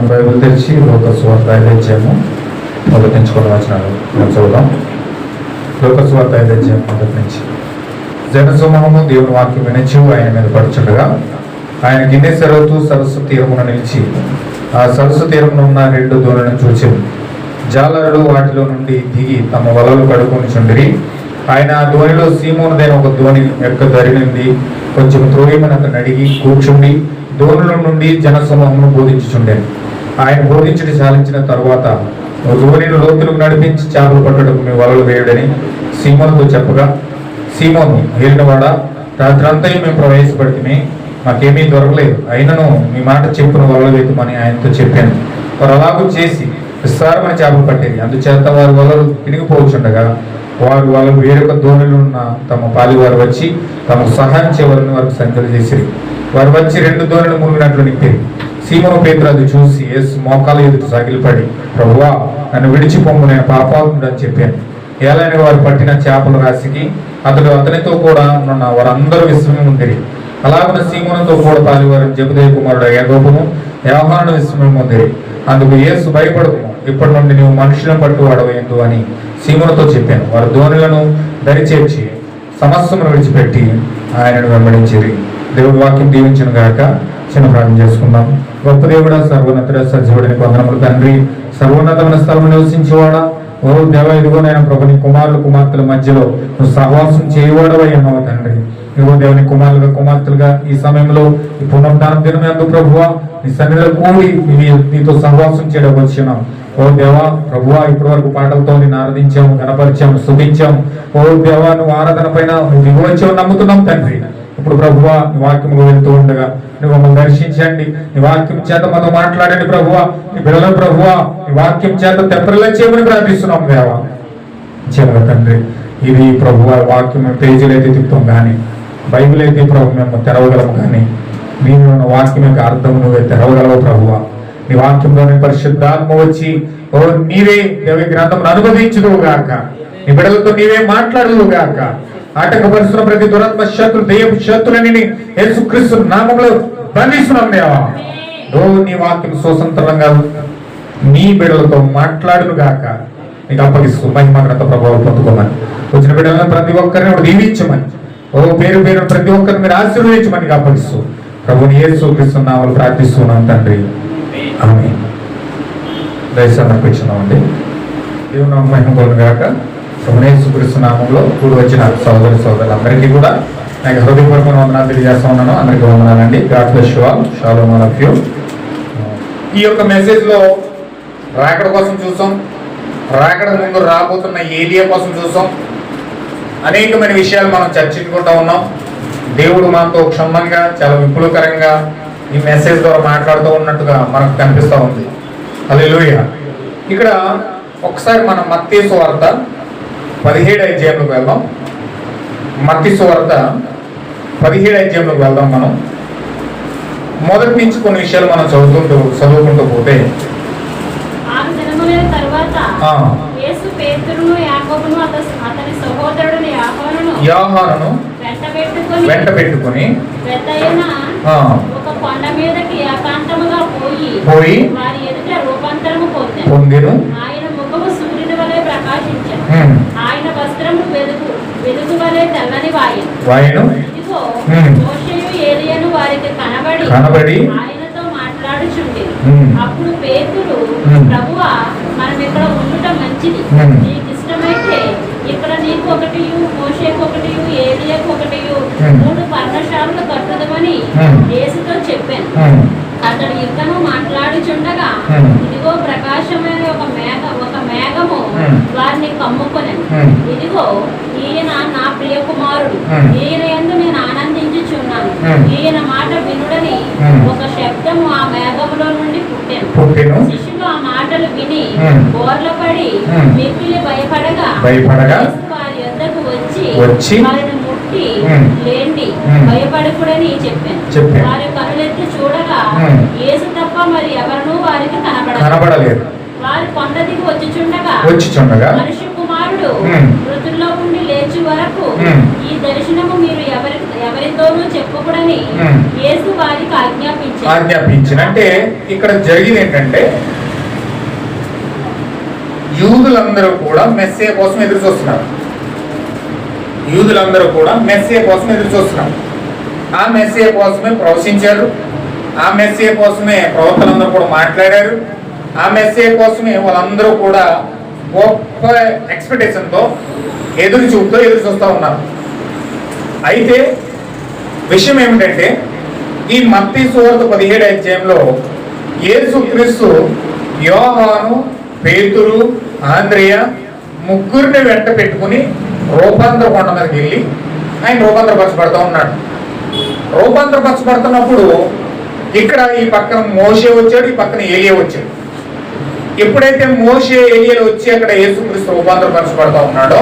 మనం బైబిల్ తెరిచి లోకస్వార్త ఐదత్యాము మొదటి నుంచి కొన్ని వచనాలు మనం చదువుదాం లోకస్వార్త ఐదత్యాము మొదటి నుంచి. జనసమూహము దేవుని వాక్యం వినచి ఆయన మీద పడుచుండగా ఆయన గిన్నె సెరవుతూ సరస్సు తీరమున నిలిచి ఆ సరస్సు తీరమున ఉన్న రెండు దూరను చూచి జాలరులు వాటిలో నుండి దిగి తమ వలలు కడుకొని చుండిరి. ఆయన ఆ ధోనిలో సీమోనదైన ఒక ధోని యొక్క దరి నుండి కొంచెం త్రోయమని అతను అడిగి కూర్చుండి ధోనుల నుండి జనసమూహమును బోధించుచుండెను. ఆయన బోధించడం సాధించిన తరువాత ధోనిని లోతులకు నడిపించి చేపలు పట్టడం మీ వలలు వేయడని సీమోనుతో చెప్పగా సీమోను వెళ్ళినవాడ రాత్రంతా మేము ప్రవేశపడితే మాకేమీ దొరకలేదు. అయినను మీ మాట చెప్పున వలలు వేతుమని ఆయనతో చెప్పాను. వారు అలాగూ చేసి విస్తారమైన చేపలు పట్టేది అందుచేత వారి వలలు తిరిగిపోవచ్చుండగా వారు వాళ్ళు వేరొక ధోనిలో ఉన్న తమ పాలివారు వచ్చి తమకు సహాయం చేయవాలని వారికి సంఖ్యలు చేసిరి వారు వచ్చి రెండు ధోనిలు మునిగినట్లు నింపేది సీమను పేతురు అది చూసి యేసు మోకాలు ఎదుటి సగిలిపడి ప్రభువా నన్ను విడిచిపోము నేను పాపాత్ముడు అని చెప్పాను. ఏలైన వారు పట్టిన చేపల రాశికి అతడు అతనితో కూడా ఉన్న వారందరూ విశ్రమం ఉందిరి. అలాగున సీమోనుతో కూడా పాలివారు జబుదేవ కుమారుడు యాగోబును వ్యవహారం విశ్రమం ఉందిరి. అందుకు యేసు భయపడము ఇప్పటి నుండి నువ్వు మనుషులను పట్టు వాడవేందు అని సీమోనుతో చెప్పాను. వారు ధోనులను దరిచేర్చి సమస్యను విడిచిపెట్టి ఆయనను వెంబడించిరి. దేవుడి వాక్యం దీవించిన గాక చిన్న ప్రార్థన చేసుకుందాం. గొప్ప దేవుడ సర్వోన్నతుడ సజీవుడిని కొందరములు తండ్రి సర్వోన్నతమైన స్థలం నివసించేవాడా? ఓ దేవ ఇదిగో నేను ప్రభు నీ కుమారులు కుమార్తెల మధ్యలో నువ్వు సహవాసం చేయవాడవై ఉన్నావు తండ్రి. ఇదిగో దేవుని కుమారులుగా కుమార్తెలుగా ఈ సమయంలో ఈ పునరుద్ధానం దినం ఎందు ప్రభువా నీ సన్నిధిలో కూడి నీతో సహవాసం చేయడం వచ్చినాం ఓ దేవా ప్రభువా ఇప్పటి వరకు పాటలతో నేను ఆరాధించాము కనపరిచాము శుభించాము ఓ దేవా నువ్వు ఆరాధన పైన నువ్వు దిగి నమ్ముతున్నాం తండ్రి. ఇప్పుడు ప్రభువా వాక్యములు వెళ్తూ ఉండగా నువ్వు మమ్మల్ని దర్శించండి. నీ వాక్యం చేత మాతో మాట్లాడండి ప్రభువా. నీ బిడ్డల ప్రభువా. నీ వాక్యం చేత తెప్పరిలా చేయమని ప్రార్థిస్తున్నాం దేవా. చివరి తండ్రి ఇది ప్రభు వాక్యం పేజీలు అయితే తిప్పుతాం కానీ బైబిల్ అయితే ప్రభు మేము తెరవగలము కానీ మీరు ఉన్న వాక్యం యొక్క అర్థం నువ్వే తెరవగలవు ప్రభువ. నీ వాక్యంలోని పరిశుద్ధాత్మ వచ్చి ఓ నీవే దేవి గ్రంథం అనుభవించుదువు గాక. నీ బిడలతో నీవే మాట్లాడదు గాక. ఆటంకపరుస్తున్న ప్రతి దురాత్మ శత్రు దయ్యపు శత్రులని యేసుక్రీస్తు నామంలో బంధిస్తున్నాం దేవా ఓ నీ వాక్యం స్వతంత్రంగా నీ బిడలతో మాట్లాడును గాక. నీకు అప్పగిస్తూ మహిమ గ్రంథ ప్రభావం పొందుకోమని. వచ్చిన బిడ్డలను ప్రతి ఒక్కరిని దీవించమని. ఓ పేరు పేరు ప్రతి ఒక్కరిని మీరు ఆశీర్వదించమని అప్పగిస్తూ. ప్రభుని యేసు క్రీస్తున్నామని ప్రార్థిస్తున్నాం తండ్రి. ఆమె దయచేసి సమర్పించున్నామండి దేవుని మహిమ కొలను గాక కూడి వచ్చిన సోదరి సోదరులందరికీ కూడా నాకు హృదయపూర్వక వందనాలు తెలియజేస్తా ఉన్నాను. అందరికీ వందనాలండి God bless you all of you ఈ యొక్క మెసేజ్లో రాకడ కోసం చూసాం. రాకడ ముందు రాబోతున్న ఏలియా కోసం చూసాం. అనేకమైన విషయాలు మనం చర్చించుకుంటా ఉన్నాం. దేవుడు మనతో క్షుణ్ణంగా చాలా విపులకరంగా ఈ మెసేజ్ ద్వారా మాట్లాడుతూ ఉన్నట్టుగా మనకు కనిపిస్తూ ఉంది. హల్లెలూయా ఇక్కడ ఒకసారి మన మత్తేసు వార్త పదిహేడు అధ్యాయంలోకి వెళ్దాం. మత్తీసు వార్త పదిహేడు అధ్యాయంలోకి వెళ్దాం మనం. మొదటి నుంచి కొన్ని విషయాలు మనం చదువుకుంటూ చదువుకుంటూ పోతే. వెంట పెట్టుకుని పోయి పొందాను పొందిను ఆయన ముఖము సూర్యుని వలె ప్రకాశించాను ఆయన వస్త్రము వెలుగు వెలుగు వలె తెల్లని వాయను వాయను ఇదిగో. మోషేయు ఏలియను వారికి కనబడి కనబడి ఆయనతో మాట్లాడుచుండి. అప్పుడు పేతురు. ప్రభువా మనం ఇక్కడ ఉండుట మంచిది. నీకు ఇష్టమైతే ఇక్కడ నీకు ఒకటి మోషేకు ఒకటి ఏలియకు ఒకటి. మూడు పర్ణశాలలు కట్టుదమని. యేసుతో చెప్పాను అతడు ఇంకను మాట్లాడుచుండగా. ఇదిగో ప్రకాశమైన ఒక మేఘ ఒక మేఘము హ్మ్. వారిని కమ్ముకొనెను హ్మ్. ఇదిగో ఈయన నా ప్రియ కుమారుడు హ్మ్. ఈయన ఎందు నేను ఆనందించుచున్నాను. ఈయన మాట వినుడని. ఒక శబ్దము ఆ మేఘములో నుండి పుట్టాను శిష్యులు ఆ మాటలు విని. బోర్లపడి. మిక్కిలి భయపడగా భయపడగా వారి యొద్దకు వచ్చి వచ్చి వారిని ముట్టి. లేండి. భయపడకూడని చెప్పాను. వారి కనులెత్తి చూడగా. యేసు తప్ప మరి ఎవరినూ వారికి కనబడదు కనబడలేదు వారి కొండ దిగి వచ్చుచుండగా వచ్చి చుండగా మనిషి కుమారుడు. మృతుల్లో ఉండి లేచి వరకు దర్శనము మీరు ఎవరి ఎవరితోనూ చెప్పకూడని ఉమ్. యేసు వారికి ఆజ్ఞాపించారు. ఆజ్ఞాపించిన అంటే ఇక్కడ జరిగింది ఏంటంటే యూదులందరూ కూడా మెస్సే కోసం ఎదురు చూస్తున్నారు. యూదులందరూ కూడా మెస్సే కోసం ఎదురు చూస్తున్నారు. ఆ మెస్సే కోసమే ప్రవశించారు ఆ మెస్సే కోసమే ప్రవక్తలందరూ కూడా మాట్లాడారు. ఆ మెస్సే కోసమే వాళ్ళందరూ కూడా గొప్ప ఎక్స్పెక్టేషన్తో ఎదురు చూపుతో ఎదురు చూస్తూ ఉన్నారు. అయితే విషయం ఏమిటంటే ఈ మత్తి సువార్త పదిహేడు అధ్యాయంలో యేసుక్రీస్తు యోహాను పేతురు ఆంద్రియ ముగ్గురిని వెంట పెట్టుకుని రూపాంతర కొండ మీదకి వెళ్ళి ఆయన రూపాంతరపరచబడుతూ ఉన్నాడు. రూపాంతరపరచబడుతున్నప్పుడు ఇక్కడ ఈ పక్కన మోసే వచ్చాడు ఈ పక్కన ఏలియా వచ్చాడు. ఎప్పుడైతే మోషే ఏలియాలు వచ్చి అక్కడ యేసుక్రీస్తు రూపాంతరపరచబడుతూ ఉన్నాడో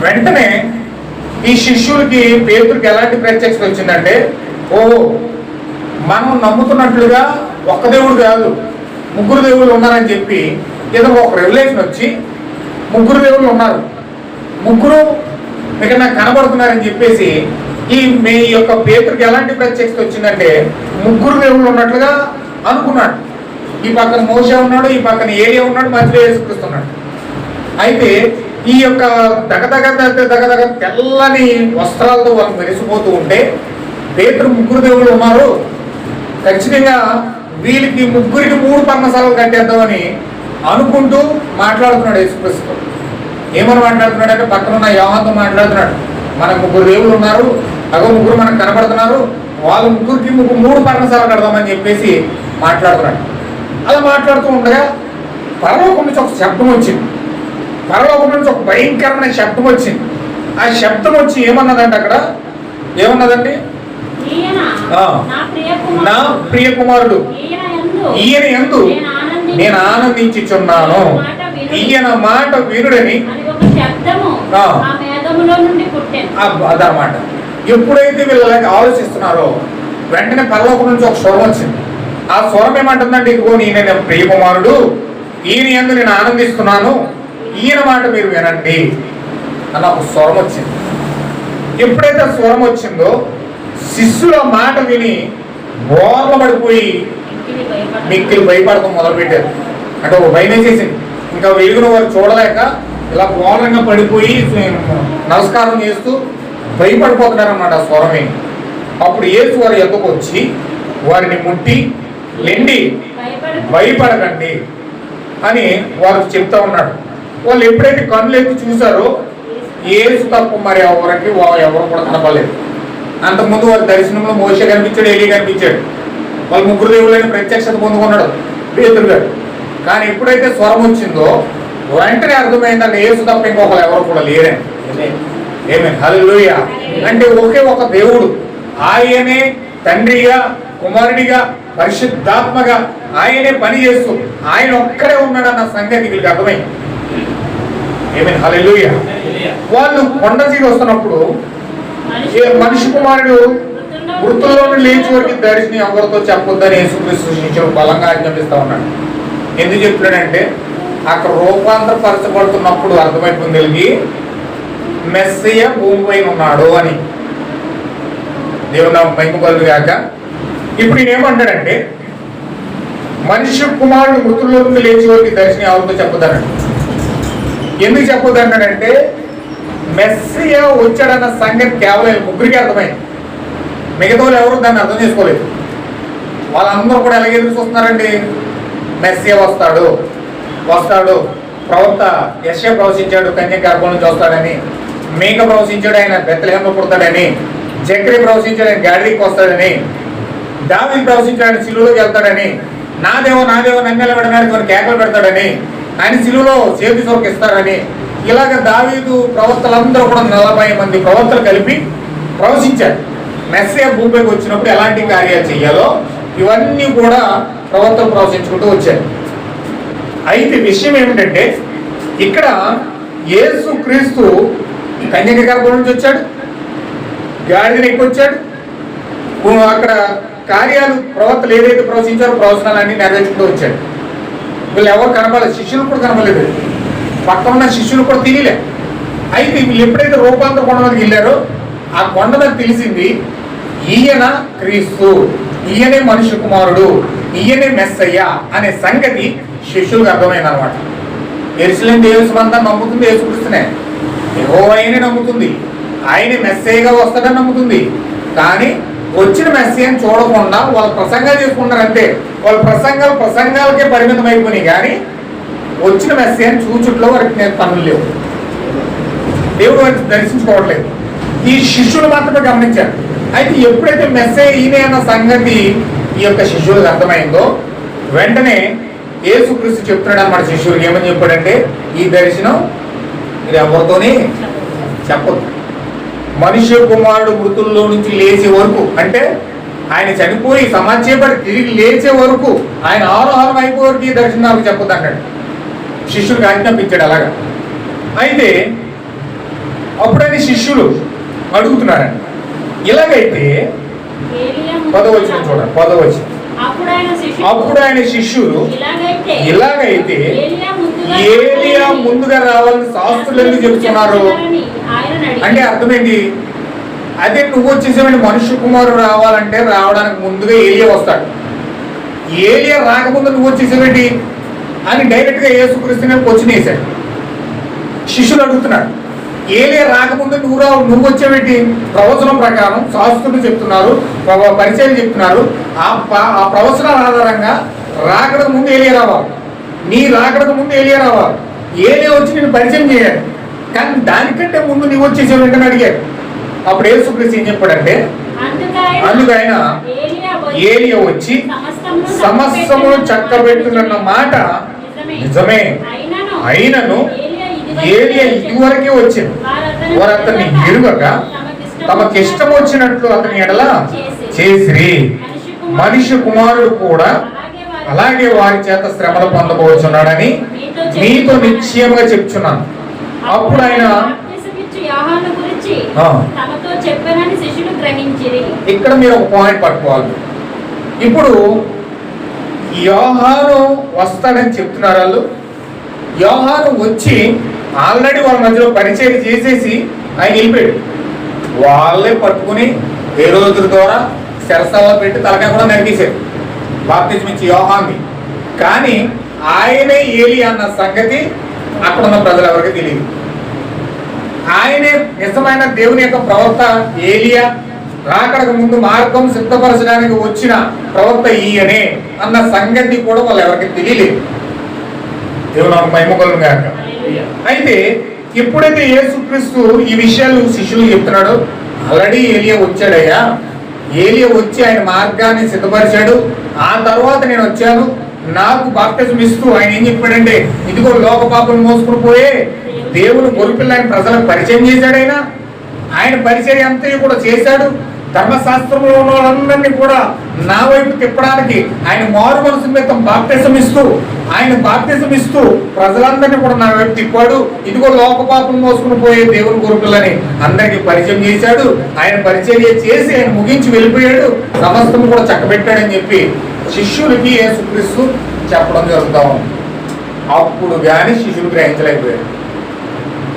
వెంటనే ఈ శిష్యుడికి పేతుడికి ఎలాంటి ప్రత్యక్షత వచ్చిందంటే ఓ మనం నమ్ముతున్నట్లుగా ఒక్క దేవుడు కాదు ముగ్గురు దేవుళ్ళు ఉన్నారని చెప్పి ఏదో ఒక రెవల్యూషన్ వచ్చి ముగ్గురు దేవుళ్ళు ఉన్నారు. ముగ్గురు ఇక్కడ నాకు కనబడుతున్నారని చెప్పేసి ఈ మీ యొక్క పేతుడికి ఎలాంటి ప్రత్యక్షత వచ్చిందంటే ముగ్గురు దేవుళ్ళు ఉన్నట్లుగా అనుకున్నాడు. ఈ పక్కన మోసే ఉన్నాడు ఈ పక్కన ఏరియా ఉన్నాడు మధ్యలో వేసుకొస్తున్నాడు అయితే ఈ యొక్క దగదగ దగదగ తెల్లని వస్త్రాలతో వాళ్ళు మెరిసిపోతూ ఉంటే పేతురు ముగ్గురు దేవుళ్ళు ఉన్నారు. ఖచ్చితంగా వీళ్ళకి ముగ్గురికి మూడు పర్ణశాలలు కట్టేద్దామని అనుకుంటూ మాట్లాడుతున్నాడు యేసుక్రీస్తు. ఏమని మాట్లాడుతున్నాడు అంటే పక్కన ఉన్న యోహంతో మాట్లాడుతున్నాడు. మన ముగ్గురు దేవుళ్ళు ఉన్నారు అగో ముగ్గురు మనకు కనబడుతున్నారు వాళ్ళ ముగ్గురికి ముగ్గురు మూడు పర్ణశాలలు కడదామని చెప్పేసి మాట్లాడుతున్నాడు. అలా మాట్లాడుతూ ఉండగా పరలోకం నుంచి ఒక శబ్దం వచ్చింది. పరలోకం నుంచి ఒక భయంకరమైన శబ్దం వచ్చింది. ఆ శబ్దం వచ్చి ఏమన్నదంటే అక్కడ? ఏమన్నదండి. నా ప్రియ కుమారుడు. ఈయన ఎందు. నేను ఆనందించి- నేను ఆనందించుచున్నాను. ఈయన మాట ఆ- అదనమాట. ఎప్పుడైతే వీళ్ళకి ఆలోచిస్తున్నారో వెంటనే పరలోకం నుంచి ఒక స్వరం వచ్చింది. ఆ స్వరం ఏమంటుందంటే ఇదిగో నేను నా ప్రియ కుమారుడు. ఈయన ఎందు నేను ఆనందిస్తున్నాను. ఈయన మాట మీరు వినండి అన్న ఒక స్వరం వచ్చింది. ఎప్పుడైతే స్వరం వచ్చిందో శిష్యుల మాట విని బోర్ల పడిపోయి మిక్కిలి భయపడటం మొదలుపెట్టారు. అంటే ఒక భయం వేసేసింది. ఇంకా వెలుగున వారు చూడలేక ఇలా ఘోరంగా పడిపోయి నమస్కారం చేస్తూ భయపడిపోతున్నారన్నమాట ఆ స్వరమే అప్పుడు యేసు వారి ఎద్దకు వచ్చి వారిని ముట్టి లెండి భయపడకు. భయపడకండి అని వారు చెప్తా ఉన్నాడు. వాళ్ళు ఎప్పుడైతే కన్నులు ఎత్తి చూసారో ఏసు తప్ప మరి ఎవరికి ఎవరు కూడా కనపడలేదు. అంతకుముందు వారి దర్శనంలో మోస కనిపించాడు ఎలి కనిపించాడు. వాళ్ళు ముగ్గురు దేవులైన ప్రత్యక్షత పొందుకున్నాడు పేతురు గారు. కానీ ఎప్పుడైతే స్వరం వచ్చిందో వెంటనే అర్థమైందంటే ఏసు తప్ప ఇంకొకరు ఎవరు కూడా లేరని ఏమే హల్లుయ అంటే ఒకే ఒక దేవుడు. ఆయనే తండ్రిగా కుమారుడిగా పరిశుద్ధాత్మగా ఆయనే పని చేస్తూ ఆయన ఒక్కడే ఉన్నాడన్న సంగతి వీళ్ళకి అర్థమైంది. ఏమే వాళ్ళు కొండ దిగి వస్తున్నప్పుడు ఏ మనిషి కుమారుడు వృత్తుల్లో లేచి వరకు దర్శనం ఎవరితో చెప్పొద్దని యేసుక్రీస్తు శిష్యులు బలంగా ఆజ్ఞాపిస్తా ఉన్నాడు. ఎందుకు చెప్తున్నాడంటే అక్కడ రూపాంతరపరచబడుతున్నప్పుడు అర్థమైపోయింది కలిగి మెస్సయ్య భూమి పైన ఉన్నాడు అని. దేవుడు పైకి బదులు కాక ఇప్పుడు నేనేమంటాడంటే ఏమంటాడంటే మనిషి కుమారుడు మృతుల్లో లేచి వరకు దర్శనం ఎవరితో చెప్పొద్దన్నాడు ఎందుకు చెప్పొద్దన్నాడంటే మెస్సియా వచ్చాడన్న సంగతి కేవలం ముగ్గురికి అర్థమైంది. మిగతా వాళ్ళు ఎవరు దాన్ని అర్థం చేసుకోలేదు. వాళ్ళందరూ కూడా ఎలాగ ఎదురు చూస్తున్నారండి? మెస్సియా వస్తాడు. వస్తాడు. ప్రవక్త ఎస్ఏ ప్రవశించాడు కన్య గర్భం నుంచి వస్తాడని. మేక ప్రవశించాడు ఆయన బెత్తలహంలో పుడతాడని. జక్రి ప్రవశించాడు ఆయన గాడికి వస్తాడని. దావి ప్రవశించాడు ఆయన వెళ్తాడని. నాదేవో నాదేవో నన్నెల పెడడానికి కొన్ని కేకలు పెడతాడని. ఆయన సిలువలో చేతి సోరకు ఇస్తారని ఇలాగ దావీదు ప్రవక్తలందరూ కూడా నలభై మంది ప్రవక్తలు కలిపి ప్రవశించారు మెస్సే భూమికి వచ్చినప్పుడు ఎలాంటి కార్యాలు చేయాలో ఇవన్నీ కూడా ప్రవక్తలు ప్రవశించుకుంటూ వచ్చారు. అయితే విషయం ఏమిటంటే ఇక్కడ యేసు క్రీస్తు కన్యక గర్భం నుంచి వచ్చాడు గాడిదని ఎక్కువ వచ్చాడు అక్కడ కార్యాలు ప్రవక్తలు ఏదైతే ప్రవచించారో ప్రవచనాలన్నీ నెరవేర్చుకుంటూ వచ్చాడు. వీళ్ళు ఎవరు కనపడలేదు శిష్యులు కూడా కనపడలేదు పక్కన ఉన్న శిష్యులు కూడా తెలియలే అయితే వీళ్ళు ఎప్పుడైతే రూపాంతర కొండ మీదకి వెళ్ళారో ఆ కొండ మీద తెలిసింది ఈయన క్రీస్తు ఈయనే మనుష్య కుమారుడు ఈయనే మెస్సయ్య అనే సంగతి శిష్యులకు అర్థమైంది అనమాట ఎరుసలేం దేవస్వంతా నమ్ముతుంది యేసుకృష్ణనే ఏవో ఆయనే నమ్ముతుంది. ఆయన మెస్సయ్యగా వస్తాడని నమ్ముతుంది. కానీ వచ్చిన మెస్సయ్యని చూడకుండా వాళ్ళు ప్రసంగాలు చేసుకుంటారు అంతే. వాళ్ళ ప్రసంగాలు ప్రసంగాలకే పరిమితం అయిపోయినాయి కానీ వచ్చిన మెస్సయ్యని చూచుట్లో వారికి నేను పనులు లేవు. దేవుడు వారిని దర్శించుకోవట్లేదు. ఈ శిష్యులు మాత్రమే గమనించారు. అయితే ఎప్పుడైతే మెస్సయ్య ఈయనే అన్న సంగతి ఈ యొక్క శిష్యులకు అర్థమైందో వెంటనే యేసుక్రీస్తు చెప్తున్నాడు అన్నమాట శిష్యులకు ఏమని చెప్పాడంటే ఈ దర్శనం మీరు ఎవరితోని చెప్పదు మనుష్య కుమారుడు మృతుల్లో నుంచి లేచే వరకు అంటే ఆయన చనిపోయి సమాచేపడి తిరిగి లేచే వరకు ఆయన ఆరోహణం అయిపోయే వరకు ఈ దర్శనం నాకు అన్నాడు. శిష్యులకు ఆజ్ఞాపించాడు అలాగా. అయితే అప్పుడైన శిష్యులు అడుగుతున్నారండి ఇలాగైతే ఏలియా పదవచనం చూడండి పదవచనం. అప్పుడు ఆయన శిష్యులు అప్పుడు ఆయన శిష్యులు ఇలాగైతే ఇలాగైతే ఏలియా ముందుగా రావాలని శాస్త్రులు ఎందుకు చెప్తున్నారు అంటే అర్థమేంటి అదే నువ్వు వచ్చేసేవాడి మనుష్య కుమారుడు రావాలంటే రావడానికి ముందుగా ఏలియా వస్తాడు. ఏలియా రాకముందు నువ్వు వచ్చేసేవాడి అని డైరెక్ట్గా యేసుక్రీస్తుని క్వశ్చన్ వేశాడు. శిష్యులు అడుగుతున్నాడు ఏలియా రాకముందు నువ్వు రావు నువ్వు వచ్చేవేంటి ప్రవచనం ప్రకారం శాస్త్రులు చెప్తున్నారు పరిచయం చెప్తున్నారు. ఆ ప- ఆ ప్రవచనాల ఆధారంగా రాకడం ముందు ఏలియా రావాలి. నీ రాకడకు ముందు ఏలియా రావాలి. ఏలియా వచ్చి నేను పరిచయం చేయాలి. కానీ దానికంటే ముందు నువ్వు వచ్చేసి వెంటనే అడిగాడు అప్పుడు యేసుక్రీస్తు ఏం చెప్పాడంటే అందుకు ఆయన ఏలియా వచ్చి సమస్తము చక్కబెట్టునన్న మాట నిజమే. అయినను ఏలియా ఇదివరకే వచ్చింది. వారు అతన్ని ఎరుగక తమకిష్టం వచ్చినట్లు అతని ఎడల చేసిరి. మనిషి కుమారుడు కూడా అలాగే వారి చేత శ్రమలు పొందబోచున్నాడని మీతో నిశ్చయముగా చెప్తున్నాను అప్పుడు ఆయన ఇక్కడ మీరు ఒక పాయింట్ పట్టుకోవాలి. ఇప్పుడు యోహాను వస్తాడని చెప్తున్నారు వాళ్ళు. యోహాను వచ్చి ఆల్రెడీ వాళ్ళ మధ్యలో పరిచయం చేసేసి ఆయన వెళ్ళిపోయాడు వాళ్ళే పట్టుకుని ఏ రోజుల ద్వారా శరసాల్లో పెట్టి తలకాయ కూడా నరికేశారు. బాప్తిజం ఇచ్చి యోహాన్ని. కానీ ఆయనే ఏలి అన్న సంగతి అక్కడ ఉన్న ప్రజలు ఎవరికి తెలియదు ఆయనే నిజమైన దేవుని యొక్క ప్రవక్త ఏలియా రాకడకు ముందు మార్గం సిద్ధపరచడానికి వచ్చిన ప్రవక్త ఈయనే అన్న సంగతి కూడా వాళ్ళు ఎవరికి తెలియలేదు దేవుడు నాకు గాక. అయితే ఎప్పుడైతే యేసుక్రీస్తు ఈ విషయాలు శిష్యులు చెప్తున్నాడో ఆల్రెడీ ఏలియా వచ్చాడయ్యా. ఏలియా వచ్చి ఆయన మార్గాన్ని సిద్ధపరిచాడు. ఆ తర్వాత నేను వచ్చాను. నాకు బాప్టిజం ఇస్తూ ఆయన ఏం చెప్పాడంటే ఇదిగో లోక పాపలు మోసుకుని పోయే దేవుడు గొరిపిల్ల ఆయన ప్రజలకు పరిచయం చేశాడు ఆయన. ఆయన పరిచయం అంతా కూడా చేశాడు. ధర్మశాస్త్రంలో ఉన్న వాళ్ళందరినీ కూడా నా వైపు తిప్పడానికి ఆయన మారు మనసు మీద బాప్తిజం ఇస్తూ ఆయన బాప్తిజం ఇస్తూ ప్రజలందరినీ కూడా నా వైపు తిప్పాడు. ఇదిగో లోకపాపం మోసుకుని పోయే దేవుని గురుకులని అందరికీ పరిచయం చేశాడు. ఆయన పరిచయం చేసి ఆయన ముగించి వెళ్ళిపోయాడు. సమస్తం కూడా చక్కబెట్టాడని చెప్పి శిష్యులకి యేసుక్రీస్తు చెప్పడం జరుగుతాం అప్పుడు కానీ శిష్యులు గ్రహించలేకపోయాడు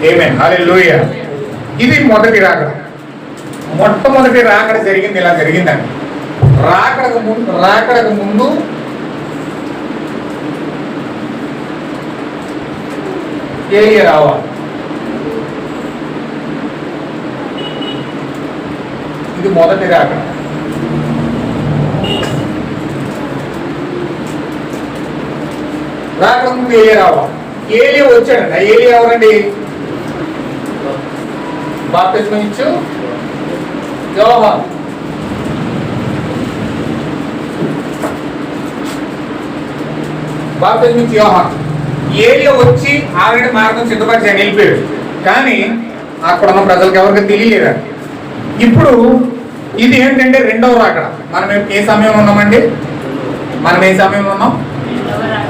ఏమేన్ హల్లెలూయా ఇది మొదటి రాగడం మొట్టమొదటి రాకడ జరిగింది ఇలా జరిగిందండి. రాకడకు ముందు రాకడకు ముందు ఏలియా రావాలి? ఇది మొదటి రాకడ. రాకడ ముందు ఏలియా రావాలి? ఏలియా వచ్చాడండి? ఏలి ఏలియా ఎవరండి? బాప్తిజం ఇచ్చు? యోహాన్ బాప్తిజం ఇచ్చి యోహాన్ ఏలియా వచ్చి ఆల్రెడీ మార్గం సిద్ధపరిచి ఆయన వెళ్ళిపోయాడు. కానీ అక్కడ ఉన్న ప్రజలకు ఎవరికి తెలియలేదా ఇప్పుడు ఇది ఏంటంటే రెండవ రాకడ. మనం ఏ- సమయంలో ఉన్నామండి? మనం ఏ సమయంలో ఉన్నాం?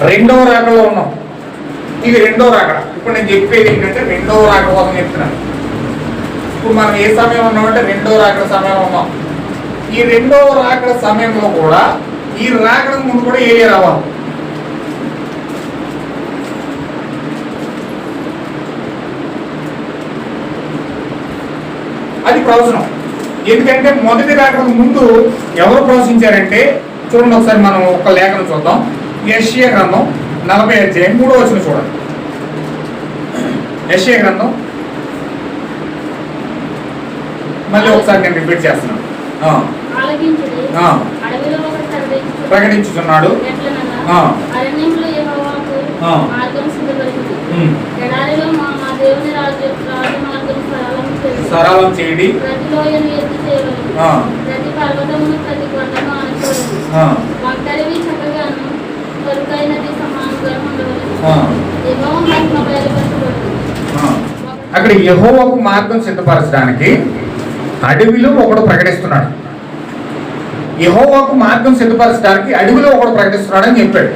రెండవ రాకడలో ఉన్నాం. ఇది రెండవ రాకడ. ఇప్పుడు నేను చెప్పేది ఏంటంటే రెండవ రాకడ కోసం చెప్తున్నాను. ఇప్పుడు మనం ఏ సమయం ఉన్నామంటే రెండవ రాకడ సమయం ఉన్నాం. ఈ రెండవ రాకడ సమయంలో కూడా ఈ రాకడ ముందు కూడా ఏరియా రావాలి? ప్రవచనం. ఎందుకంటే మొదటి రాకడ ముందు ఎవరు ప్రవచించారంటే చూడండి ఒకసారి మనం ఒక లేఖను చూద్దాం. యశ్య గ్రంథం నలభై అధ్యాయం మూడో వచ్చిన చూడండి. యశ్య గ్రంథం మళ్ళీ ఒకసారి నేను రిపీట్ చేస్తున్నాను ఆ, ఆలకించుడి ఆ. అడవిలో ఒకటి ప్రకటించుడు ప్రకటించుచున్నాడు ఎట్లనగా ఆ. అరణ్యంలో యెహోవాకు ఆ. మార్గం సిద్ధపరిచింది ఉమ్, ఎడారిలో మా మా దేవుని రాజు రాజు మార్గం సరళం చేయడి. అక్కడ యహోవకు మార్గం సిద్ధపరచడానికి అడవిలో ఒకడు ప్రకటిస్తున్నాడు. యహోవాకు మార్గం సిద్ధపరచడానికి అడవిలో ఒకడు ప్రకటిస్తున్నాడని చెప్పాడు.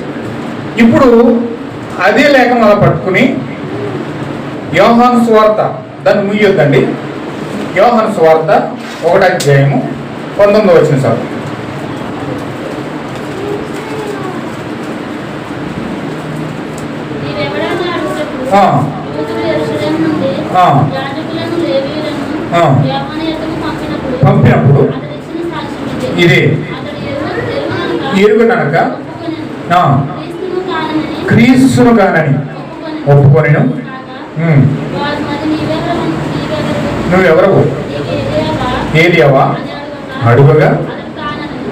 ఇప్పుడు అదే లేఖనం అలా పట్టుకుని యోహాను స్వార్త దాన్ని ముయ్యొద్దండి. యోహాను స్వార్త ఒకటి అధ్యాయము పంతొమ్మిది వచ్చిన సార్ ఆ. పంపినప్పుడు ఇదే. ఎరుగనక క్రీస్తును కానని ఒప్పుకొనెను. నువ్వెవరవు ఏలియావా? అడుగగా,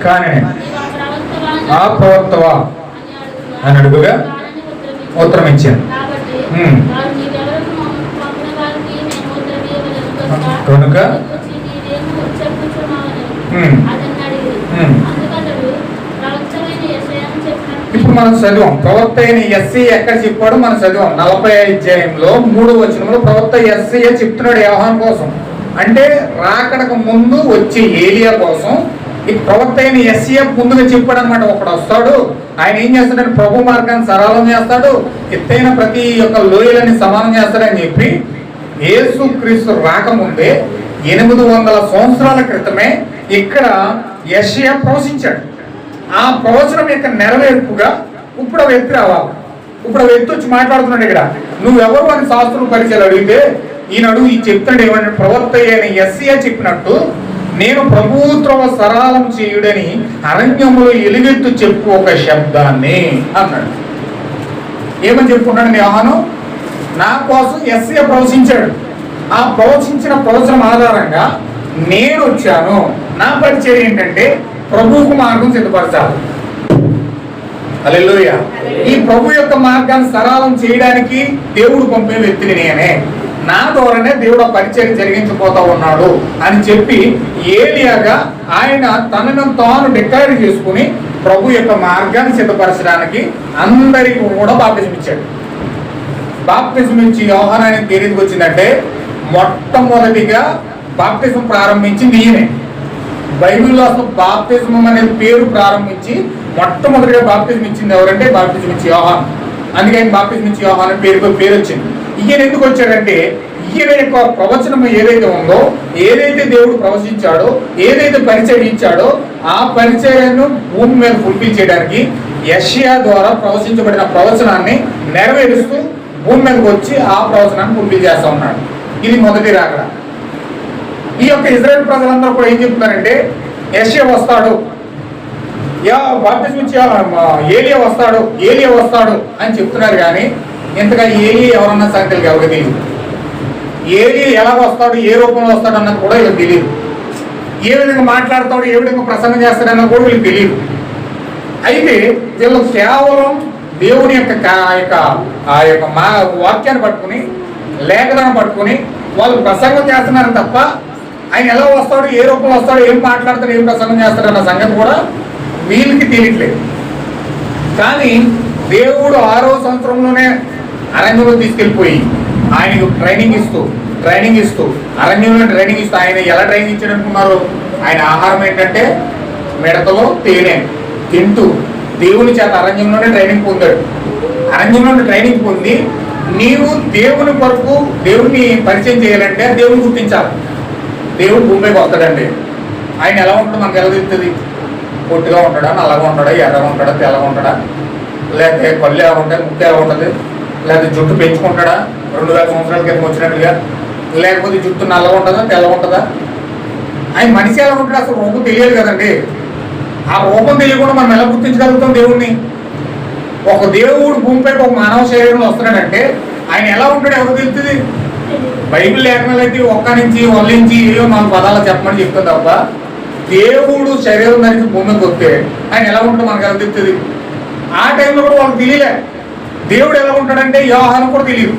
కానని. నీవు ఆ ప్రవక్తవా అని అడుగగా. ఉత్తరం ఇచ్చాను కాబట్టి ఇప్పుడు మనం చదివాం. ప్రవక్త అయిన ఎస్సీ ఎక్కడ చెప్పాడో? మనం చదివాం. నలభై అధ్యాయంలో మూడు వచనంలో ప్రవక్త ఎస్సీ చెప్తున్నాడు వ్యవహారం కోసం. అంటే రాకడకు ముందు వచ్చే ఏలియా కోసం. ఈ ప్రవక్త అయిన ఎస్సీ ముందుగా చెప్పాడు అనమాట ఒకడు వస్తాడు ఆయన ఏం చేస్తాడంటే ప్రభు మార్గాన్ని సరళం చేస్తాడు ఎత్తైన ప్రతి ఒక్క లోయలని సమానం చేస్తాడని చెప్పి యేసు క్రీస్తు రాకముందే ఎనిమిది వందల సంవత్సరాల క్రితమే ఇక్కడ యెషయా ప్రవచించాడు. ఆ ప్రవచనం యొక్క నెరవేర్పుగా ఇప్పుడు వ్యక్తి రావాలి. ఇప్పుడు వ్యక్తి వచ్చి మాట్లాడుతున్నాడు ఇక్కడ. నువ్వెవరు? అని శాస్త్రం పరిచయాలు అడిగితే ఈనాడు ఈ చెప్తాడు ఏమంటే ప్రవర్త అయిన ఎస్సీఏ చెప్పినట్టు నేను ప్రభుత్వ సరళం చేయుడని అరణ్యంలో ఎలుగెత్తు చెప్పు ఒక శబ్దాన్ని అన్నాడు. ఏమని చెప్పుకున్నాడు యోహాను నా కోసం ఎస్సీఏ ప్రవచించాడు. ఆ ప్రవచించిన ప్రవచనం ఆధారంగా నేను వచ్చాను. నా పరిచయం ఏంటంటే ప్రభువుకు మార్గం సిద్ధపరచాలి. హల్లెలూయా. ఈ ప్రభు యొక్క మార్గాన్ని సరళం చేయడానికి దేవుడు పంపిన వ్యక్తిని నేనే. నా ద్వారానే దేవుడు ఆ పరిచయం జరిగించబోతా ఉన్నాడు అని చెప్పి ఏలియాగా ఆయన తనను తాను డిక్లేర్ చేసుకుని ప్రభు యొక్క మార్గాన్ని సిద్ధపరచడానికి అందరికీ కూడా బాప్తిజం ఇచ్చాడు బాప్తిజం ఇచ్చి వ్యవహారానికి దేనికి వచ్చిందంటే మొట్టమొదటిగా బాప్తిజం ప్రారంభించింది ఈయనే. బైబిల్లో అసలు బాప్తిజం అనే పేరు ప్రారంభించి మొట్టమొదటిగా బాప్తిజం ఇచ్చింది ఎవరంటే బాప్తిజం ఇచ్చి యోహాన్. అందుకే ఆయన బాప్తిజం ఇచ్చి యోహాన్ అనే పేరుతో పేరు వచ్చింది. ఈయన ఎందుకు వచ్చాడంటే ఈయన యొక్క ప్రవచనం ఏదైతే ఉందో ఏదైతే దేవుడు ప్రవచించాడో ఏదైతే పరిచయం ఇచ్చాడో ఆ పరిచయాన్ని భూమి మీద ఫుల్ఫిల్ చేయడానికి యషియా ద్వారా ప్రవచించబడిన ప్రవచనాన్ని నెరవేరుస్తూ భూమి మీదకి వచ్చి ఆ ప్రవచనాన్ని ఫుల్ఫిల్ చేస్తా ఉన్నాడు. ఇది మొదటి రాకడా ఈ యొక్క ఇజ్రాయెల్ ప్రజలందరూ కూడా ఏం చెప్తున్నారంటే ఎస్ఏ వస్తాడు. యా బాప్తిజం ఇచ్చి ఏలియా వస్తాడు ఏలియా వస్తాడు అని చెప్తున్నారు కానీ ఇంతగా ఏలియా ఎవరన్నా సంఖ్యలకి ఎవరికి తెలియదు ఏలియా ఎలా వస్తాడు ఏ రూపంలో వస్తాడు అన్నది కూడా వీళ్ళకి తెలియదు ఏ విధంగా మాట్లాడతాడు ఏ విధంగా ప్రసంగం చేస్తాడన్నది కూడా వీళ్ళకి తెలియదు అయితే వీళ్ళు కేవలం దేవుని యొక్క ఆ యొక్క ఆ యొక్క మా వాక్యాన్ని పట్టుకుని లేఖనాన్ని పట్టుకుని వాళ్ళు ప్రసంగం చేస్తున్నారు తప్ప ఆయన ఎలా వస్తాడు ఏ రూపంలో వస్తాడు ఏం మాట్లాడతాడు ఏం ప్రసంగం చేస్తాడు అన్న సంగతి కూడా వీళ్ళకి తెలియట్లేదు. కానీ దేవుడు ఆరో సంవత్సరంలోనే అరణ్యంలో తీసుకెళ్ళిపోయి ఆయనకు ట్రైనింగ్ ఇస్తూ ట్రైనింగ్ ఇస్తూ అరణ్యంలో ట్రైనింగ్ ఇస్తూ ఆయన ఎలా ట్రైనింగ్ ఇచ్చాడు అనుకున్నారు ఆయన ఆహారం ఏంటంటే మిడతలో తేనె తింటూ దేవుని చేత అరణ్యంలోనే ట్రైనింగ్ పొందాడు. అరణ్యంలోనే ట్రైనింగ్ పొంది నీవు దేవుని కొరకు దేవుని పరిచయం చేయాలంటే దేవుని గుర్తించాలి. దేవుడు భూమికి వస్తాడండి. ఆయన ఎలా ఉంటాడు? మనకు ఎలా తెలుస్తుంది? పొట్టిగా ఉంటాడా? నల్లగా ఉంటాడా? ఎర్రగా ఉంటాడా? తెల్లగా ఉంటాడా? లేకపోతే పళ్ళు ఎలా ఉంటాయి? ముక్కు ఎలా ఉంటుంది? లేకపోతే జుట్టు పెంచుకుంటాడా? రెండు వేల సంవత్సరాల క్రితం వచ్చినట్టుగా? లేకపోతే జుట్టు నల్లగా ఉంటుందా? తెల్లగా ఉంటుందా? ఆయన మనిషి ఎలా ఉంటాడు? అసలు రూపం తెలియదు కదండి. ఆ రూపం తెలియకుండా మనం ఎలా గుర్తించగలుగుతాం దేవుణ్ణి? ఒక దేవుడు భూమిపైకి ఒక మానవ శరీరంలో వస్తున్నాడంటే ఆయన ఎలా ఉంటాడు ఎవరు తెలుస్తుంది? బైబిల్ లేఖనాలు అయితే ఒక్క నుంచి వాళ్ళ నుంచి ఏదో మన పదాలు చెప్పమని చెప్తుంది తప్ప దేవుడు శరీరం దానికి భూమికి వస్తే ఆయన ఎలా ఉంటాడు మనకు ఎలా తెలుస్తుంది ఆ టైంలో కూడా వాళ్ళకి తెలియలే. దేవుడు ఎలా ఉంటాడంటే యోహాను కూడా తెలియదు.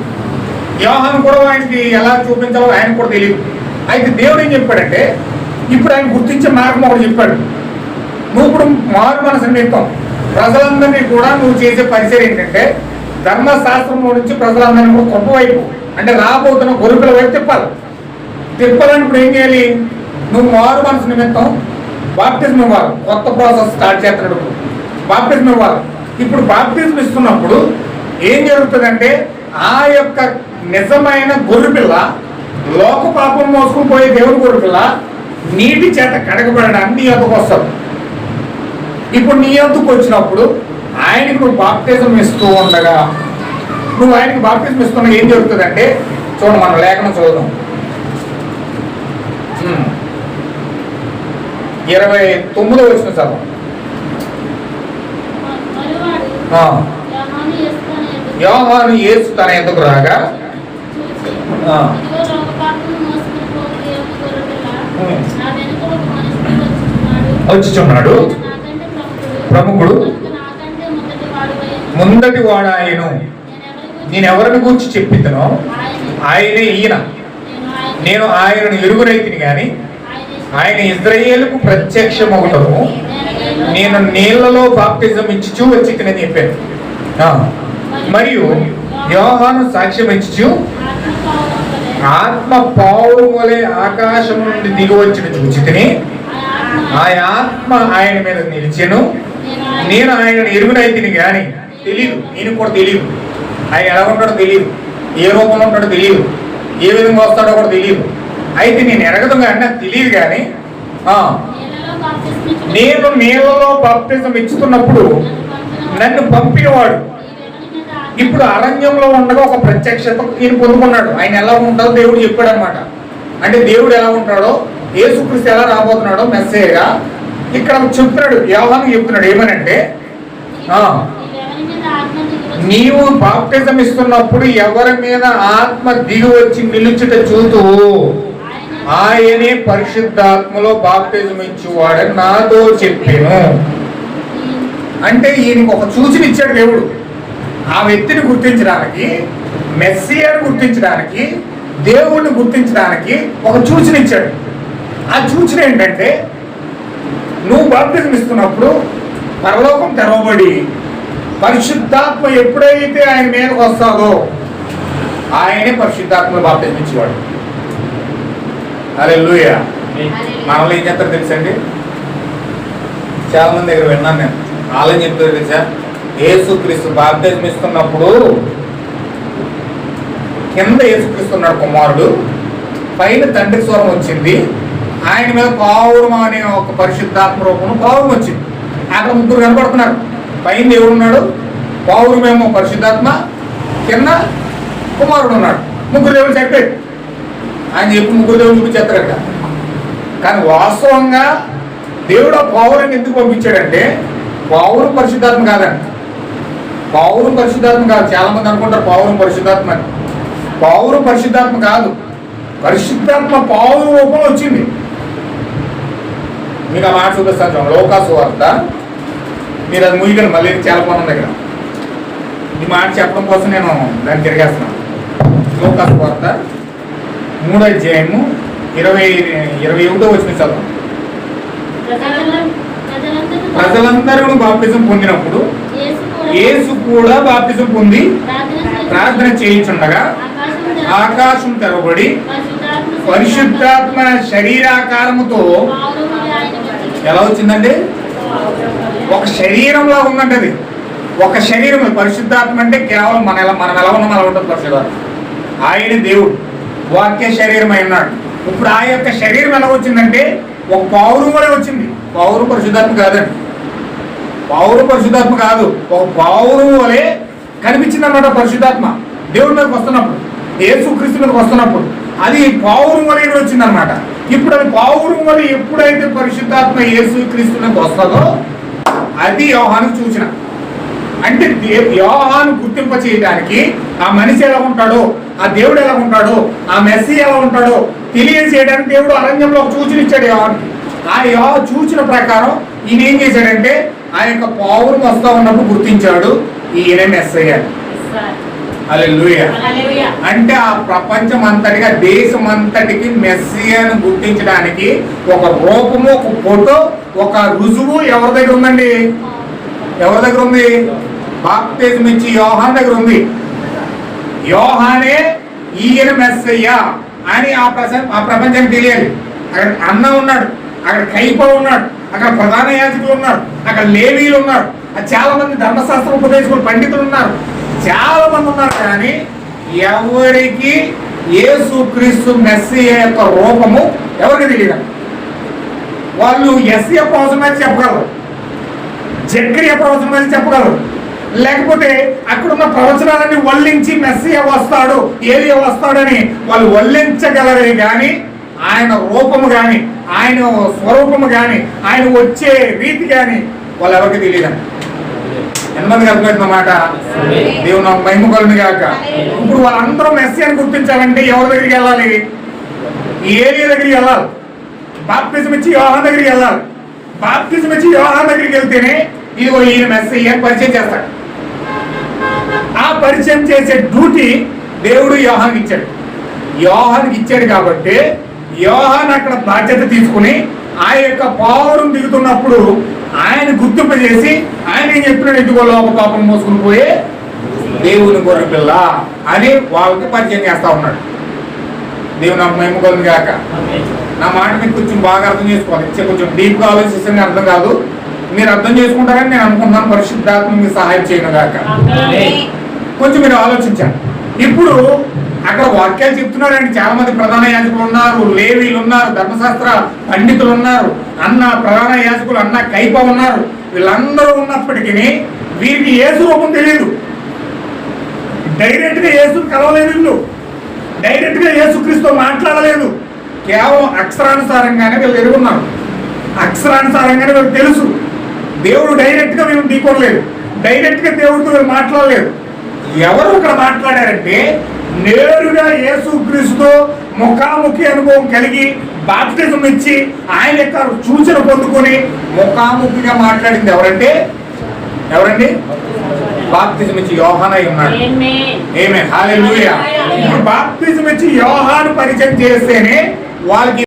యోహాను కూడా ఆయనకి ఎలా చూపించాలో ఆయన కూడా తెలియదు. అయితే దేవుడు ఏం చెప్పాడంటే ఇప్పుడు ఆయన గుర్తించే మార్గం ఒకటి చెప్పాడు. నువ్వు ఇప్పుడు మారు మనసు నిమిత్తం ప్రజలందరినీ కూడా నువ్వు చేసే పరిచయం ఏంటంటే ధర్మశాస్త్రంలో నుంచి ప్రజలందరినీ కూడా గొప్ప వైపు. అంటే రాబోతున్న గొరుకుల వైపు తిప్పాలి. తిప్పాలని ఇప్పుడు ఏం చేయాలి? నువ్వు మారు మనసు నిమిత్తం బాప్టిజం ఇవ్వాలి. కొత్త ప్రాసెస్ స్టార్ట్ చేస్తున్నప్పుడు బాప్టిజం ఇవ్వాలి. ఇప్పుడు బాప్టిజం ఇస్తున్నప్పుడు ఏం జరుగుతుందంటే ఆ యొక్క నిజమైన గొర్రెపిల్ల లోక పాపం మోసుకుని పోయే దేవుని గొర్రెపిల్ల నీటి చేత కడగబడడానికి నీ యొక్కకు వస్తాడు. ఇప్పుడు నీ యొక్కకు వచ్చినప్పుడు ఆయనకు నువ్వు బాప్తిజం ఇస్తూ ఉండగా నువ్వు ఆయనకి బాప్తిజం ఇస్తున్నా ఏం జరుగుతుందంటే చూడండి మన లేఖనం చూద్దాం. ఇరవై తొమ్మిదో వచ్చిన చదువు. యోహాను యోహాను యేసు తన ఎందుకు రాగా వచ్చుచున్నాడు. ప్రముఖుడు. ముందటి వాడాయను నేను ఎవరిని గురించి చెప్పిద్దనో ఆయనే. ఈయన నేను ఆయన- నేను ఆయనను ఎరుగునైతిని గాని ఆయనే. ఇజ్రాయేలుకు ప్రత్యక్షమవుతాను నేను నీళ్ళలో బాప్టిజం ఇచ్చుచూ వచ్చి తినని చెప్పాను. మరియు యోహాను సాక్ష్యం ఇచ్చుచు. ఆత్మ పావు వలె ఆకాశం నుండి దిగి వచ్చిన చూచి తిని ఆ ఆత్మ ఆయన మీద నిలిచెను నేను ఆయన- ఎరుగునైతిని గాని తెలియదు నేను కూడా తెలియదు ఆయన ఎలా ఉంటాడో తెలియదు ఏ రూపంలో ఉంటాడో తెలియదు ఏ విధంగా వస్తాడో కూడా తెలియదు అయితే నేను ఎరగదు కానీ నాకు తెలియదు కానీ నేను నీళ్ళలో బాప్తిజం ఇచ్చుతున్నప్పుడు నన్ను పంపినవాడు. ఇప్పుడు అరణ్యంలో ఉండగా ఒక ప్రత్యక్షత ఈయన పొందుకున్నాడు. ఆయన ఎలా ఉంటాడో దేవుడు చెప్పాడు అనమాట అంటే దేవుడు ఎలా ఉంటాడో యేసుక్రీస్తు ఎలా రాబోతున్నాడో మెస్సేగా ఇక్కడ చెప్తున్నాడు. వ్యవహారం చెప్తున్నాడు ఏమనంటే నీవు బాప్తిజం ఇస్తున్నప్పుడు ఎవరి మీద ఆత్మ దిగి వచ్చి నిలుచుట చూతూ ఆయనే పరిశుద్ధాత్మలో బాప్తిజం ఇచ్చేవాడని నాతో చెప్పాను. అంటే ఈయనకి ఒక సూచన ఇచ్చాడు దేవుడు. ఆ వ్యక్తిని గుర్తించడానికి మెస్సియర్ గుర్తించడానికి దేవుడిని గుర్తించడానికి ఒక సూచన ఇచ్చాడు. ఆ సూచన ఏంటంటే నువ్వు బాప్తిజం ఇస్తున్నప్పుడు పరలోకం తెరవబడి పరిశుద్ధాత్మ ఎప్పుడైతే ఆయన మీదకి వస్తాదో ఆయనే పరిశుద్ధాత్మలో బాప్తిజం ఇచ్చేవాడు అరే లూయ మనలో ఏం చేస్తారు తెలుసండి? చాలా మంది దగ్గర విన్నాను నేను. వాళ్ళని చెప్తారు తెలుసా? యేసుక్రీస్తు బాప్తిజం ఇస్తున్నప్పుడు కింద యేసుక్రీస్తున్నాడు కుమారుడు. పైన తండ్రి స్వరం వచ్చింది. ఆయన మీద పావురం అనే ఒక పరిశుద్ధాత్మ రూపంలో పావురం వచ్చింది. అక్కడ ముగ్గురు కనపడుతున్నారు. పైన దేవుడు ఉన్నాడు పావురమేమో పరిశుద్ధాత్మ కింద కుమారుడు ఉన్నాడు. ముగ్గురు దేవుడు సెపరేట్ ఆయన చెప్పి ముగ్గురు దేవుడు చూపించేస్తారట. కానీ వాస్తవంగా దేవుడు ఆ పావురాన్ని ఎందుకు పంపించాడంటే పావురం పరిశుద్ధాత్మ కాదండి పావురం పరిశుద్ధాత్మ కాదు. చాలా మంది అనుకుంటారు పావురం పరిశుద్ధాత్మ అని. పావురం పరిశుద్ధాత్మ కాదు. పరిశుద్ధాత్మ పావురం రూపంలో వచ్చింది. మీకు ఆ మాట చూపిస్తాను లోకాసు వార్త మీరు అది ముయ్యగలను మళ్ళీ చాలా పని దగ్గర. ఈ మాట చెప్పడం కోసం నేను దాన్ని తిరిగేస్తున్నాను. లోకాసు వార్త మూడో అధ్యాయము ఇరవై ఇరవై ఒకటో వచ్చిన చదువు. ప్రజలందరూ- బాప్తిజం పొందినప్పుడు యేసు కూడా బాప్తిజం పొంది ప్రార్థన చేయించుండగా ఆకాశం తెరవబడి పరిశుద్ధాత్మ శరీరాకారముతో ఎలా వచ్చిందండి? ఒక శరీరంలా ఉందంటే అది ఒక శరీరం పరిశుద్ధాత్మ అంటే కేవలం మన ఎలా మనం ఎలా ఉన్నాం అలా ఉంటుంది పరిశుద్ధాత్మ ఆయన దేవుడు వాక్య శరీరం అయి ఉన్నాడు. ఇప్పుడు ఆ యొక్క శరీరం ఎలా వచ్చిందంటే ఒక పౌరు కూడా వచ్చింది. పౌరు పరిశుద్ధాత్మ కాదండి. పౌరు పరిశుద్ధాత్మ కాదు. ఒక పౌరు వలె కనిపించింది అన్నమాట పరిశుద్ధాత్మ. దేవుడి మీదకి వస్తున్నప్పుడు యేసుక్రీస్తు మీదకి వస్తున్నప్పుడు అది పౌరు వలె వచ్చిందనమాట ఇప్పుడు అది పావురం వల్ల ఎప్పుడైతే పరిశుద్ధాత్మ యేసుక్రీస్తునది వస్తుందో అది యోహాను సూచన అంటే యోహాను గుర్తింప చేయడానికి ఆ మనిషి ఎలా ఉంటాడో ఆ దేవుడు ఎలా ఉంటాడో ఆ మెస్సి ఎలా ఉంటాడో తెలియజేయడానికి దేవుడు అరణ్యంలో ఒక సూచన ఇచ్చాడు యోహానికి. ఆ యో సూచన ప్రకారం ఈయన ఏం చేశాడంటే ఆ యొక్క పావురం వస్తా ఉన్నప్పుడు గుర్తించాడు ఈయన మెస్సయ్య సార్ అంటే ఆ ప్రపంచం అంతటిగా దేశం అంతటికి మెస్సియాను గుర్తించడానికి ఒక రూపము ఒక ఫోటో ఒక రుజువు ఎవరి దగ్గర ఉందండి? ఎవరి దగ్గర ఉంది? బాప్తిజం ఇచ్చి యోహాన్ దగ్గర ఉంది. యోహానే ఈయన మెస్సయ్య అని ఆ ప్రస ఆ ప్రపంచానికి తెలియాలి. అక్కడ అన్న ఉన్నాడు అక్కడ కైప ఉన్నాడు అక్కడ ప్రధాన యాజకులు ఉన్నారు అక్కడ లేవీలు ఉన్నారు. చాలా మంది ధర్మశాస్త్ర ఉపదేశకులు పండితులు ఉన్నారు. చాలా మంది ఉన్నారు కానీ ఎవరికి యేసు క్రీస్తు మెస్సియ యొక్క రూపము ఎవరికి తెలియదు. వాళ్ళు ఎస్ఏ ప్రవచనం అయితే చెప్పగలరు. జక్రియ ప్రవచనం అయితే చెప్పగలరు. లేకపోతే అక్కడున్న ప్రవచనాలన్నీ వల్లించి మెస్సియ వస్తాడు ఏలియా వస్తాడని వాళ్ళు వల్లించగలరే కానీ ఆయన రూపము కానీ ఆయన స్వరూపము కానీ ఆయన వచ్చే రీతి కానీ వాళ్ళు ఎవరికి తెలియదు. ఎంతమందికి అర్థమవుతుందన్నమాట దేవుడు నాకు మహిమ కలుగును గాక. ఇప్పుడు వాళ్ళందరూ మెస్సియాని గుర్తించాలంటే ఎవరి దగ్గరికి వెళ్ళాలి? ఏలియా దగ్గరికి వెళ్ళాలి. బాప్తిజం ఇచ్చి యోహాన్ దగ్గరికి వెళ్ళాలి. బాప్తిజం ఇచ్చి యోహాన్ దగ్గరికి వెళ్తేనే ఇదిగో ఈయన మెస్సయ్య అని పరిచయం చేస్తాడు. ఆ పరిచయం చేసే డ్యూటీ దేవుడు యోహానికి ఇచ్చాడు. యోహానికి ఇచ్చాడు కాబట్టి యోహాన్ అక్కడ బాధ్యత తీసుకుని ఆ యొక్క పౌరం దిగుతున్నప్పుడు ఆయన గుర్తింప చేసి ఆయన ఏం చెప్పినాడు? ఇదిగో లోప పాపం మోసుకుని పోయే దేవుని గొర్రె పిల్ల అని వాళ్ళకి పరిచయం చేస్తా ఉన్నాడు. దేవుని నాకు మేము కలుగును గాక. నా మాట మీకు కొంచెం బాగా అర్థం చేసుకోవాలి. కొంచెం డీప్గా ఆలోచిస్తే అర్థం కాదు. మీరు అర్థం చేసుకుంటారని నేను అనుకుంటున్నాను. పరిశుద్ధాత్మ మీకు సహాయం చేయను గాక. కొంచెం మీరు ఆలోచించండి. ఇప్పుడు అక్కడ వాక్యాలు చెప్తున్నారండి చాలా మంది ప్రధాన యాజకులు ఉన్నారు లేవీలు ఉన్నారు ధర్మశాస్త్ర పండితులు ఉన్నారు అన్న ప్రధాన యాజకులు అన్న కైప ఉన్నారు. వీళ్ళందరూ ఉన్నప్పటికీ వీరికి ఏసు రూపం తెలియదు డైరెక్ట్గా యేసు కలవలేదు వీళ్ళు. డైరెక్ట్గా యేసుక్రీస్తు మాట్లాడలేదు. కేవలం అక్షరానుసారంగానే వీళ్ళు ఎరుగున్నారు అక్షరానుసారంగానే వీళ్ళకి తెలుసు. దేవుడు డైరెక్ట్గా వీళ్ళు ఢీకొనలేదు. డైరెక్ట్గా దేవుడితో వీళ్ళు మాట్లాడలేదు. ఎవరు ఇక్కడ మాట్లాడారంటే నేరుగా యేసుక్రీస్తుతో ముఖాముఖి అనుభవం కలిగి బాప్టిజం ఇచ్చి ఆయన యొక్క సూచన పొందుకొని ముఖాముఖిగా మాట్లాడింది ఎవరంటే? ఎవరండి? బాప్తిజం ఇచ్చి యోహానై ఉన్నాడు. ఏమే హల్లెలూయా. బాప్తిజం ఇచ్చి యోహాను పరిచయం చేస్తేనే వాళ్ళకి